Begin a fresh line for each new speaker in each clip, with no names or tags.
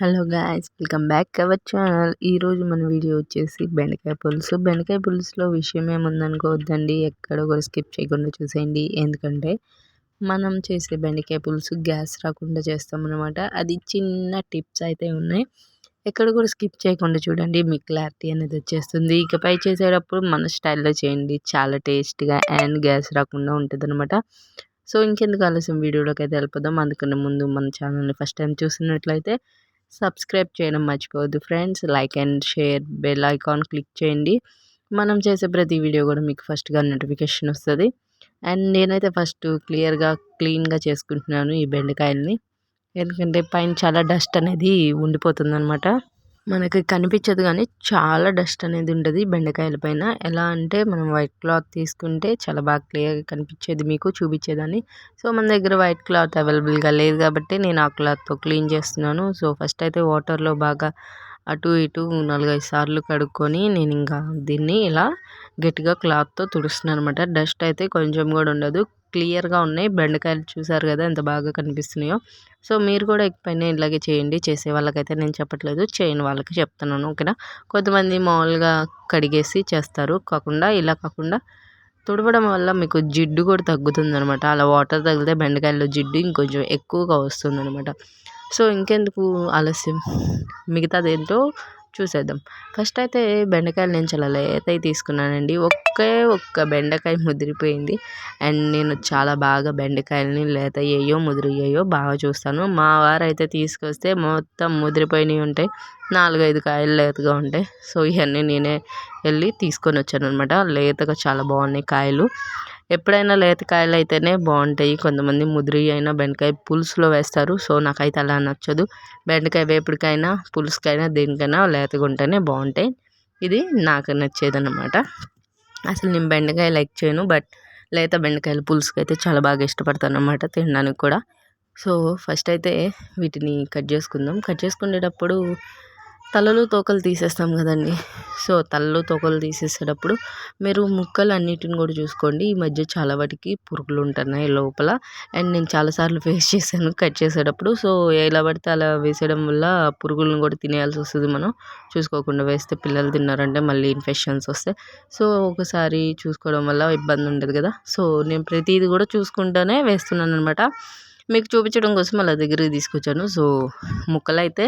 Hello guys welcome back our channel. ఈరోజు మన video వచ్చేసి బెండకాయ పులుసు. బెండకాయ పులుసులో విషయం ఏముందనుకోవద్దండి ఎక్కడ కూడా స్కిప్ చేయకుండా చూసేయండి. ఎందుకంటే మనం చేసే బెండకాయ పులుసు గ్యాస్ రాకుండా చేస్తామన్నమాట. అది చిన్న టిప్స్ అయితే ఉన్నాయి. ఎక్కడ కూడా స్కిప్ చేయకుండా చూడండి మీకు క్లారిటీ అనేది వచ్చేస్తుంది. ఇకపై చేసేటప్పుడు మన స్టైల్లో చేయండి. చాలా టేస్ట్గా అండ్ గ్యాస్ రాకుండా ఉంటుంది అనమాట సో ఇంకెందుకు ఆలస్యం? వీడియోలోకి అయితే వెళ్ళిపోదాం. అందుకనే ముందు మన ఛానల్ని ఫస్ట్ టైం చూసినట్లయితే సబ్స్క్రైబ్ చేయడం మర్చిపోవద్దు friends. Like and share bell icon click చేయండి. మనం చేసే ప్రతి వీడియో కూడా మీకు ఫస్ట్గా నోటిఫికేషన్ వస్తుంది. అండ్ నేనైతే ఫస్ట్ క్లియర్గా క్లీన్గా చేసుకుంటున్నాను ఈ బెండకాయల్ని. ఎందుకంటే పైన చాలా డస్ట్ అనేది ఉండిపోతుంది అనమాట మనకి కనిపించదు కానీ చాలా డస్ట్ అనేది ఉంటుంది బెండకాయల పైన. ఎలా అంటే మనం వైట్ క్లాత్ తీసుకుంటే చాలా బాగా క్లియర్గా కనిపించేది మీకు చూపించేదాన్ని. సో మన దగ్గర వైట్ క్లాత్ అవైలబుల్గా లేదు కాబట్టి నేను ఆ క్లాత్తో క్లీన్ చేస్తున్నాను. సో ఫస్ట్ అయితే వాటర్లో బాగా అటు ఇటు నాలుగైదు సార్లు కడుక్కొని నేను ఇంకా దీన్ని ఇలా గట్టిగా క్లాత్తో తుడుస్తున్నాను అనమాట డస్ట్ అయితే కొంచెం కూడా ఉండదు. క్లియర్గా ఉన్నాయి. బెండకాయలు చూసారు కదా ఎంత బాగా కనిపిస్తున్నాయో. సో మీరు కూడా ఎప్పుడైనా ఇలాగే చేయండి. చేసే వాళ్ళకైతే నేను చెప్పట్లేదు. చేయని వాళ్ళకి చెప్తున్నాను. ఓకేనా? కొంతమంది మామూలుగా కడిగేసి చేస్తారు. కాకుండా ఇలా కాకుండా తుడవడం వల్ల మీకు జిడ్డు కూడా తగ్గుతుంది అనమాట అలా వాటర్ తగిలితే బెండకాయల్లో జిడ్డు ఇంకొంచెం ఎక్కువగా వస్తుంది అనమాట సో ఇంకెందుకు ఆలస్యం? మిగతాది ఏంటో చూసేద్దాం. ఫస్ట్ అయితే బెండకాయలు నేను చాలా లేత తీసుకున్నానండి. ఒకే ఒక్క బెండకాయ ముదిరిపోయింది. అండ్ నేను చాలా బాగా బెండకాయలని లేత అయ్యాయో ముదిరియ్యాయో బాగా చూస్తాను. మా వారు అయితే తీసుకొస్తే మొత్తం ముదిరిపోయినవి ఉంటాయి. నాలుగైదు కాయలు లేతగా ఉంటాయి. సో ఇవన్నీ నేనే వెళ్ళి తీసుకొని వచ్చాను అనమాట లేతగా చాలా బాగున్నాయి కాయలు. ఎప్పుడైనా లేతకాయలు అయితేనే బాగుంటాయి. కొంతమంది ముదిరి అయినా బెండకాయ పులుసులో వేస్తారు. సో నాకైతే అలా నచ్చదు. బెండకాయ వేపుడికైనా పులుసుకైనా దేనికైనా లేతగా ఉంటేనే బాగుంటాయి. ఇది నాకు నచ్చేదన్నమాట. అసలు నేను బెండకాయ లైక్ చేయను. బట్ లేత బెండకాయలు పులుసుకు అయితే చాలా బాగా ఇష్టపడతాను అనమాట తినడానికి కూడా. సో ఫస్ట్ అయితే వీటిని కట్ చేసుకుందాం. కట్ చేసుకునేటప్పుడు తలలు తోకలు తీసేస్తాం కదండి. సో తలలు తోకలు తీసేసేటప్పుడు మీరు ముక్కలు అన్నిటిని కూడా చూసుకోండి. ఈ మధ్య చాలా వాటికి పురుగులు ఉంటున్నాయి లోపల. అండ్ నేను చాలాసార్లు ఫేస్ చేశాను కట్ చేసేటప్పుడు. సో ఎలా పడితే అలా వేసేయడం వల్ల పురుగులను కూడా తినేయాల్సి వస్తుంది మనం. చూసుకోకుండా వేస్తే పిల్లలు తిన్నారంటే మళ్ళీ ఇన్ఫెక్షన్స్ వస్తాయి. సో ఒకసారి చూసుకోవడం వల్ల ఇబ్బంది ఉండదు కదా. సో నేను ప్రతిదీ కూడా చూసుకుంటూనే వేస్తున్నాను అనమాట మీకు చూపించడం కోసం అలా దగ్గరికి తీసుకొచ్చాను. సో ముక్కలు అయితే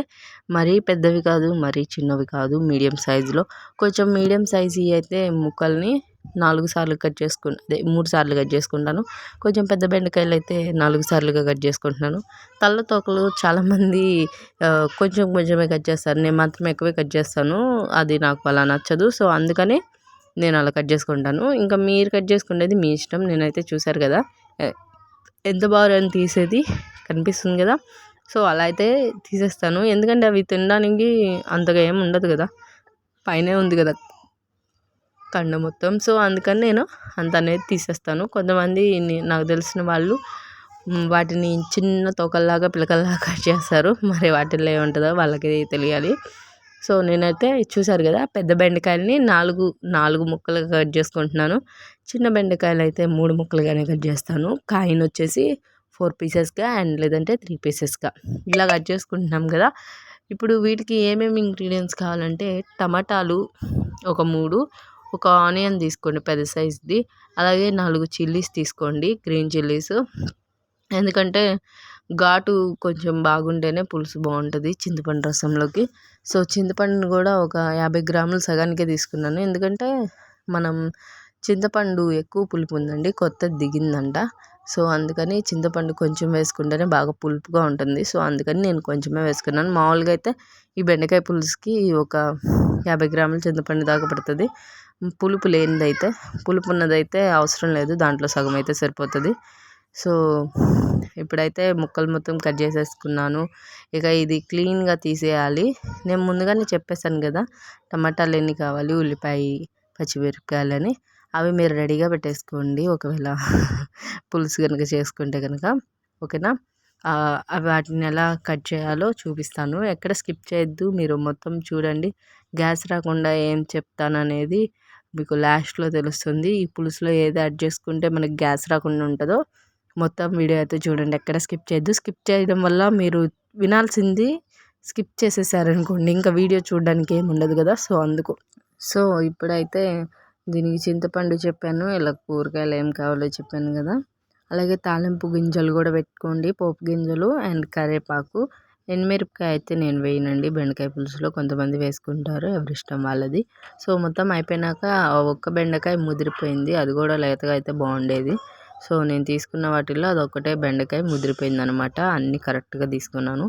మరీ పెద్దవి కాదు మరీ చిన్నవి కాదు మీడియం సైజులో. కొంచెం మీడియం సైజు అయితే ముక్కల్ని నాలుగు సార్లు కట్ చేసుకుని అదే మూడు సార్లు కట్ చేసుకుంటాను. కొంచెం పెద్ద బెండకాయలు అయితే నాలుగు సార్లుగా కట్ చేసుకుంటున్నాను. తల్ల తోకలు చాలామంది కొంచెం కొంచెమే కట్ చేస్తారు. నేను మాత్రం ఎక్కువే కట్ చేస్తాను. అది నాకు అలా నచ్చదు. సో అందుకని నేను అలా కట్ చేసుకుంటాను. ఇంకా మీరు కట్ చేసుకునేది మీ ఇష్టం. నేనైతే చూశారు కదా. ఎంత బాగా తీసేది కనిపిస్తుంది కదా. సో అలా అయితే తీసేస్తాను. ఎందుకంటే అవి తినడానికి అంతగా ఏమి ఉండదు కదా. పైనే ఉంది కదా కండ మొత్తం. సో అందుకని నేను అంత అనేది తీసేస్తాను. కొంతమంది నాకు తెలిసిన వాళ్ళు వాటిని చిన్న తోకల్లాగా పిలకల్లాగా కట్ చేస్తారు. మరి వాటిల్లో ఏముంటుందో వాళ్ళకి తెలియాలి. సో నేనైతే చూసారు కదా పెద్ద బెండకాయలని నాలుగు నాలుగు ముక్కలుగా కట్ చేసుకుంటున్నాను. చిన్న బెండకాయలు అయితే మూడు ముక్కలుగానే కట్ చేస్తాను. కాయను వచ్చేసి ఫోర్ పీసెస్గా అండ్ లేదంటే త్రీ పీసెస్గా ఇలా కట్ చేసుకుంటున్నాం కదా. ఇప్పుడు వీటికి ఏమేమి ఇంగ్రీడియంట్స్ కావాలంటే టమాటాలు ఒక మూడు ఒక ఆనియన్ తీసుకోండి పెద్ద సైజ్ది అలాగే నాలుగు చిల్లీస్ తీసుకోండి గ్రీన్ చిల్లీస్. ఎందుకంటే ఘాటు కొంచెం బాగుంటేనే పులుసు బాగుంటుంది చింతపండు రసంలోకి. సో చింతపండుని కూడా ఒక యాభై గ్రాములు సగానికే తీసుకున్నాను. ఎందుకంటే మనం చింతపండు ఎక్కువ పులుపు ఉందండి కొత్తది దిగిందంట. సో అందుకని చింతపండు కొంచెం వేసుకుంటేనే బాగా పులుపుగా ఉంటుంది. సో అందుకని నేను కొంచెమే వేసుకున్నాను. మామూలుగా అయితే ఈ బెండకాయ పులుసుకి ఒక యాభై గ్రాముల చింతపండు దాకా పడుతుంది. పులుపు లేనిదైతే పులుపు ఉన్నదైతే అవసరం లేదు. దాంట్లో సగం అయితే సరిపోతుంది. సో ఇప్పుడైతే ముక్కలు మొత్తం కట్ చేసేసుకున్నాను. ఇక ఇది క్లీన్గా తీసేయాలి. నేను ముందుగానే చెప్పేసాను కదా టమాటాలు ఎన్ని కావాలి? ఉల్లిపాయ పచ్చిమిరపకాయలని. అవి మీరు రెడీగా పెట్టేసుకోండి ఒకవేళ. పులుసు కనుక చేసుకుంటే కనుక ఓకేనా? వాటిని ఎలా కట్ చేయాలో చూపిస్తాను. ఎక్కడ స్కిప్ చేయొద్దు. మీరు మొత్తం చూడండి. గ్యాస్ రాకుండా ఏం చెప్తాననేది మీకు లాస్ట్లో తెలుస్తుంది. ఈ పులుసులో ఏది యాడ్ చేసుకుంటే మనకి గ్యాస్ రాకుండా ఉంటుందో మొత్తం వీడియో అయితే చూడండి. ఎక్కడ స్కిప్ చేయొద్దు. స్కిప్ చేయడం వల్ల మీరు వినాల్సింది స్కిప్ చేసేసారనుకోండి. ఇంకా వీడియో చూడడానికి ఏమి ఉండదు కదా. సో అందుకు. సో ఇప్పుడైతే దీనికి చింతపండు చెప్పాను. ఇలా కూరగాయలు ఏం కావాలో చెప్పాను కదా. అలాగే తాలింపు గింజలు కూడా పెట్టుకోండి. పోపు గింజలు అండ్ కరివేపాకు ఎండుమిరపకాయ అయితే నేను వేయనండి. బెండకాయ పులుసులో కొంతమంది వేసుకుంటారు. ఎవరి ఇష్టం వాళ్ళది. సో మొత్తం అయిపోయినాక ఒక్క బెండకాయ ముదిరిపోయింది. అది కూడా లేతగా అయితే బాగుండేది. సో నేను తీసుకున్న వాటిల్లో అదొక్కటే బెండకాయ ముదిరిపోయింది అనమాట అన్నీ కరెక్ట్గా తీసుకున్నాను.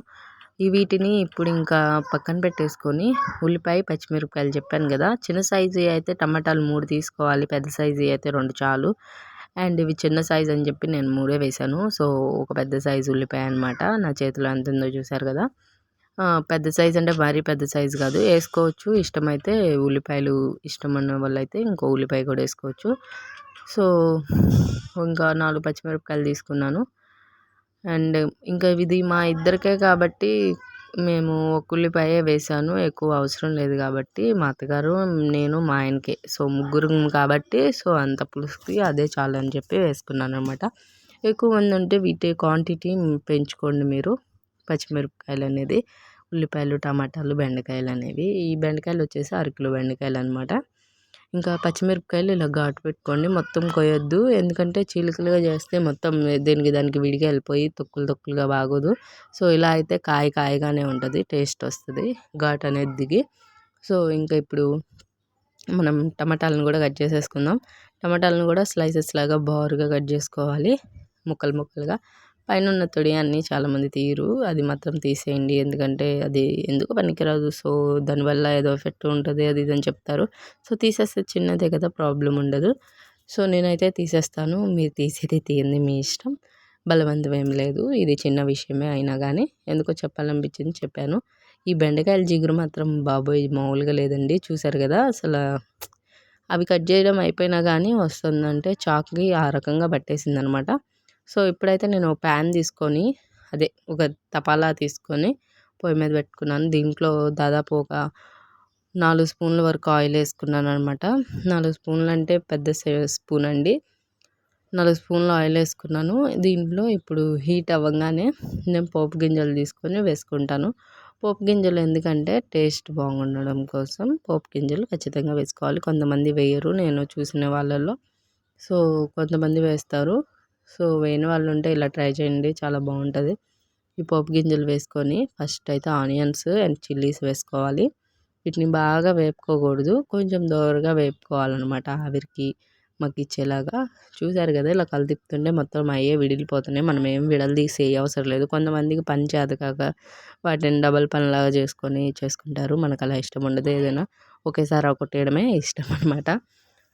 ఈ వీటిని ఇప్పుడు ఇంకా పక్కన పెట్టేసుకొని ఉల్లిపాయ పచ్చిమిరపకాయలు చెప్పాను కదా! చిన్న సైజు అయితే టమాటాలు మూడు తీసుకోవాలి పెద్ద సైజు అయితే రెండు చాలు. అండ్ ఇవి చిన్న సైజు అని చెప్పి నేను మూడే వేశాను. సో ఒక పెద్ద సైజు ఉల్లిపాయ అనమాట. నా చేతిలో ఎంత ఉందో చూసారు కదా! పెద్ద సైజు అంటే మరీ పెద్ద సైజు కాదు. వేసుకోవచ్చు. ఇష్టమైతే ఉల్లిపాయలు ఇష్టం ఉన్న వాళ్ళు అయితే ఇంకో ఉల్లిపాయ కూడా వేసుకోవచ్చు. సో ఇంకా నాలుగు పచ్చిమిరపకాయలు తీసుకున్నాను. అండ్ ఇంకా ఇది మా ఇద్దరికే కాబట్టి మేము ఒక ఉల్లిపాయ వేసాను ఎక్కువ అవసరం లేదు కాబట్టి మా అత్తగారు నేను మా ఆయనకే. సో ముగ్గురు కాబట్టి సో అంత పులుసుకి అదే చాలు అని చెప్పి వేసుకున్నాను అనమాట ఎక్కువ మంది ఉంటే వీటి క్వాంటిటీ పెంచుకోండి మీరు. పచ్చిమిరపకాయలు అనేది ఉల్లిపాయలు టమాటాలు బెండకాయలు అనేవి. ఈ బెండకాయలు వచ్చేసి అరకిలో బెండకాయలు అనమాట ఇంకా పచ్చిమిరపకాయలు ఇలా ఘాటు పెట్టుకోండి. మొత్తం కోయొద్దు ఎందుకంటే చీలికలుగా చేస్తే మొత్తం దేనికి దానికి విడిగా వెళ్ళిపోయి తొక్కులు తొక్కులుగా బాగోదు. సో ఇలా అయితే కాయ కాయగానే ఉంటుంది. టేస్ట్ వస్తుంది. ఘాట్ అనేది దిగి. సో ఇంకా ఇప్పుడు మనం టమాటాలను కూడా కట్ చేసేసుకుందాం. టమాటాలను కూడా స్లైసెస్ లాగా బారుగా కట్ చేసుకోవాలి. ముక్కలు ముక్కలుగా. పైన ఉన్న తొడి అన్నీ చాలామంది తీయరు. అది మాత్రం తీసేయండి. ఎందుకంటే అది ఎందుకు పనికిరాదు? సో దానివల్ల ఏదో ఎఫెక్ట్ ఉంటుంది అది ఇది అని చెప్తారు. సో తీసేస్తే చిన్నదే కదా ప్రాబ్లం ఉండదు. సో నేనైతే తీసేస్తాను. మీరు తీసేది తీయండి మీ ఇష్టం. బలవంతం ఏం లేదు. ఇది చిన్న విషయమే అయినా కానీ ఎందుకో చెప్పాలనిపించింది చెప్పాను. ఈ బెండకాయల జిగురు మాత్రం బాబోయ్ మామూలుగా లేదండి. చూసారు కదా అసలు అవి కట్ చేయడం అయిపోయినా కానీ వస్తుందంటే చాక్కి ఆ రకంగా పట్టేసింది అనమాట సో ఇప్పుడైతే నేను ప్యాన్ తీసుకొని అదే ఒక తపాలా తీసుకొని పొయ్యి మీద పెట్టుకున్నాను. దీంట్లో దాదాపు ఒక నాలుగు స్పూన్ల వరకు ఆయిల్ వేసుకున్నాను అనమాట నాలుగు స్పూన్లు అంటే పెద్ద స్పూన్ అండి. నాలుగు స్పూన్లు ఆయిల్ వేసుకున్నాను. దీంట్లో ఇప్పుడు హీట్ అవ్వగానే నేను పోపు గింజలు తీసుకొని వేసుకుంటాను. పోపు గింజలు ఎందుకంటే టేస్ట్ బాగుండడం కోసం పోపు గింజలు ఖచ్చితంగా వేసుకోవాలి. కొంతమంది వేయరు నేను చూసిన వాళ్ళల్లో. సో కొంతమంది వేస్తారు. సో వేయని వాళ్ళు ఉంటే ఇలా ట్రై చేయండి. చాలా బాగుంటుంది. ఈ పోపు గింజలు వేసుకొని ఫస్ట్ అయితే ఆనియన్స్ అండ్ చిల్లీస్ వేసుకోవాలి. వీటిని బాగా వేపుకోకూడదు. కొంచెం దోరగా వేపుకోవాలన్నమాట. ఆవిరికి మగ్గిచ్చేలాగా చూసారు కదా ఇలా కలితిప్పుతుంటే మొత్తం అయ్యే విడిలిపోతున్నాయి. మనం ఏం విడలు తీసే అవసరం లేదు. కొంతమందికి పని చేత కాక వాటిని డబల్ పనిలాగా చేసుకొని చేసుకుంటారు. మనకు అలా ఇష్టం ఉండదు. ఏదైనా ఒకేసారి ఒకటేయడమే ఇష్టం అనమాట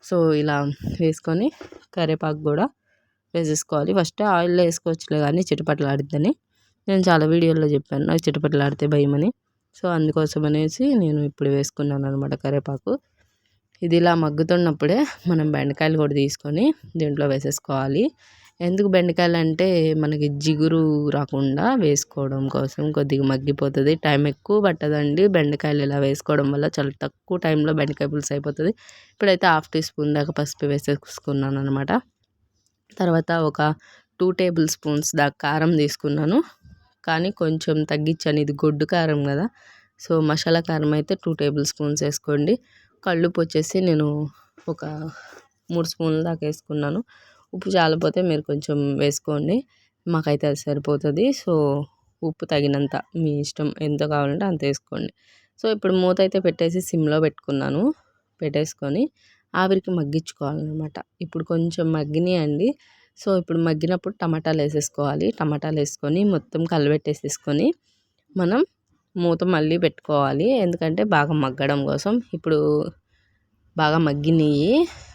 సో ఇలా వేసుకొని కరివేపాకు కూడా వేసేసుకోవాలి. ఫస్ట్ ఆయిల్లో వేసుకోవచ్చులే కానీ చిటపట్లాడిద్దని నేను చాలా వీడియోల్లో చెప్పాను. నాకు చిటపటలాడితే భయమని. సో అందుకోసం అనేసి నేను ఇప్పుడు వేసుకున్నాను అనమాట కరివేపాకు ఇది ఇలా మగ్గుతున్నప్పుడే మనం బెండకాయలు కూడా తీసుకొని దీంట్లో వేసేసుకోవాలి. ఎందుకు బెండకాయలు అంటే మనకి జిగురు రాకుండా వేసుకోవడం కోసం కొద్దిగా మగ్గిపోతుంది. టైం ఎక్కువ పట్టదండి. బెండకాయలు ఇలా వేసుకోవడం వల్ల చాలా తక్కువ టైంలో బెండకాయ పులుసు అయిపోతుంది. ఇప్పుడైతే హాఫ్ టీ స్పూన్ దాకా పసుపు వేసేసుకున్నాను అనమాట తర్వాత ఒక టూ టేబుల్ స్పూన్స్ దాకా కారం తీసుకున్నాను. కానీ కొంచెం తగ్గించాను. ఇది గొడ్డు కారం కదా. సో మసాలా కారం అయితే టూ టేబుల్ స్పూన్స్ వేసుకోండి. కళ్ళుప్పు వచ్చేసి నేను ఒక మూడు స్పూన్ల దాకా వేసుకున్నాను. ఉప్పు చాలిపోతే మీరు కొంచెం వేసుకోండి. మాకైతే అది సరిపోతుంది. సో ఉప్పు తగినంత మీ ఇష్టం ఎంత కావాలంటే అంత వేసుకోండి. సో ఇప్పుడు మూత అయితే పెట్టేసి సిమ్లో పెట్టుకున్నాను. పెట్టేసుకొని ఆవిరికి మగ్గించుకోవాలన్నమాట. ఇప్పుడు కొంచెం మగ్గినాయండి సో ఇప్పుడు మగ్గినప్పుడు టమాటాలు వేసేసుకోవాలి. టమాటాలు వేసుకొని మొత్తం కలిపెట్టేసేసుకొని మనం మూత మళ్ళీ పెట్టుకోవాలి. ఎందుకంటే బాగా మగ్గడం కోసం. ఇప్పుడు బాగా మగ్గినాయి.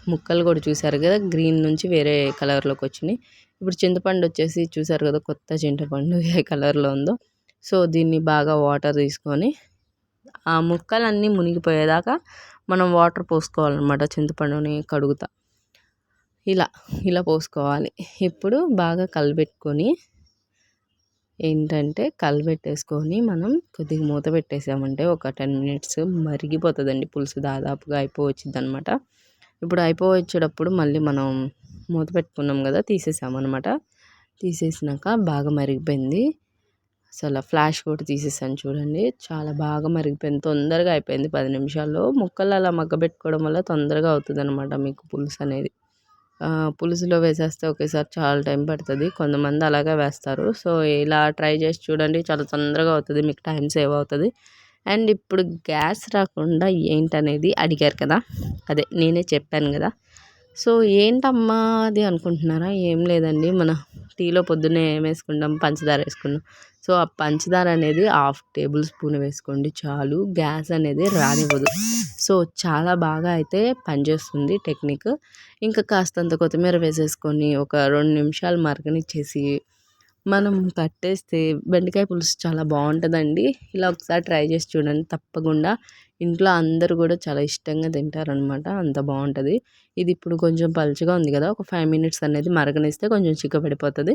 ముక్కలు కూడా చూసారు కదా గ్రీన్ నుంచి వేరే కలర్లోకి వచ్చినాయి. ఇప్పుడు చింతపండు వచ్చేసి చూసారు కదా కొత్త చింతపండు ఏ కలర్లో ఉందో. సో దీన్ని బాగా వాటర్ తీసుకొని ఆ ముక్కలన్నీ మునిగిపోయేదాకా మనం వాటర్ పోసుకోవాలన్నమాట చింతపండుని కడుగుతా. ఇలా ఇలా పోసుకోవాలి. ఇప్పుడు బాగా కలబెట్టుకొని ఏంటంటే కలబెట్టేసుకొని మనం కొద్దిగా మూత పెట్టేసామంటే ఒక టెన్ మినిట్స్ మరిగిపోతుందండి పులుసు దాదాపుగా అయిపోవచ్చింది అనమాట ఇప్పుడు అయిపోవచ్చేటప్పుడు మళ్ళీ మనం మూత పెట్టుకున్నాం కదా తీసేసామన్నమాట. తీసేసినాక బాగా మరిగిపోయింది. అసలు ఫ్లాష్ కూడా తీసేసాను చూడండి. చాలా బాగా మరిగిపోయింది. తొందరగా అయిపోయింది. పది నిమిషాల్లో ముక్కలు అలా మగ్గబెట్టుకోవడం వల్ల తొందరగా అవుతుంది అనమాట మీకు పులుసు అనేది. పులుసులో వేసేస్తే ఒకేసారి చాలా టైం పడుతుంది. కొంతమంది అలాగే వేస్తారు. సో ఇలా ట్రై చేసి చూడండి. చాలా తొందరగా అవుతుంది. మీకు టైం సేవ్ అవుతుంది. అండ్ ఇప్పుడు గ్యాస్ రాకుండా ఏంటనేది అడిగారు కదా? అదే నేనే చెప్పాను కదా? సో ఏంటమ్మా అది అనుకుంటున్నారా? ఏం లేదండి. మన టీలో పొద్దున్నే ఏం వేసుకుంటాం పంచదార వేసుకున్నాం సో ఆ పంచదార అనేది హాఫ్ టేబుల్ స్పూన్ వేసుకోండి చాలు. గ్యాస్ అనేది రానివ్వదు. సో చాలా బాగా అయితే పనిచేస్తుంది టెక్నిక్. ఇంకా కాస్తంత కొత్తిమీర వేసేసుకొని ఒక రెండు నిమిషాలు మరగనిచ్చేసి మనం కట్టేస్తే బెండకాయ పులుసు చాలా బాగుంటుందండి. ఇలా ఒకసారి ట్రై చేసి చూడండి. తప్పకుండా ఇంట్లో అందరూ కూడా చాలా ఇష్టంగా తింటారనమాట అంత బాగుంటుంది. ఇది ఇప్పుడు కొంచెం పలుచగా ఉంది కదా. ఒక ఫైవ్ మినిట్స్ అనేది మరగనిస్తే కొంచెం చిక్కబడిపోతుంది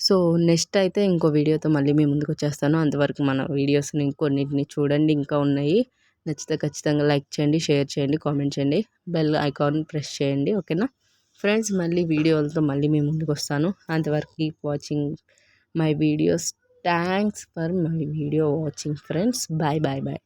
సో నెక్స్ట్ అయితే ఇంకో వీడియోతో మళ్ళీ మీ ముందుకు వచ్చేస్తాను. అంతవరకు మన వీడియోస్ని ఇంకొన్నిటిని చూడండి. ఇంకా ఉన్నాయి. నచ్చితే ఖచ్చితంగా లైక్ చేయండి షేర్ చేయండి కామెంట్ చేయండి. బెల్ ఐకాన్ ప్రెస్ చేయండి. ఓకేనా? ఫ్రెండ్స్ మళ్ళీ వీడియోలతో మళ్ళీ మీ ముందుకు వస్తాను. అంతవరకు keep watching my videos. Thanks for my video watching friends. Bye bye bye.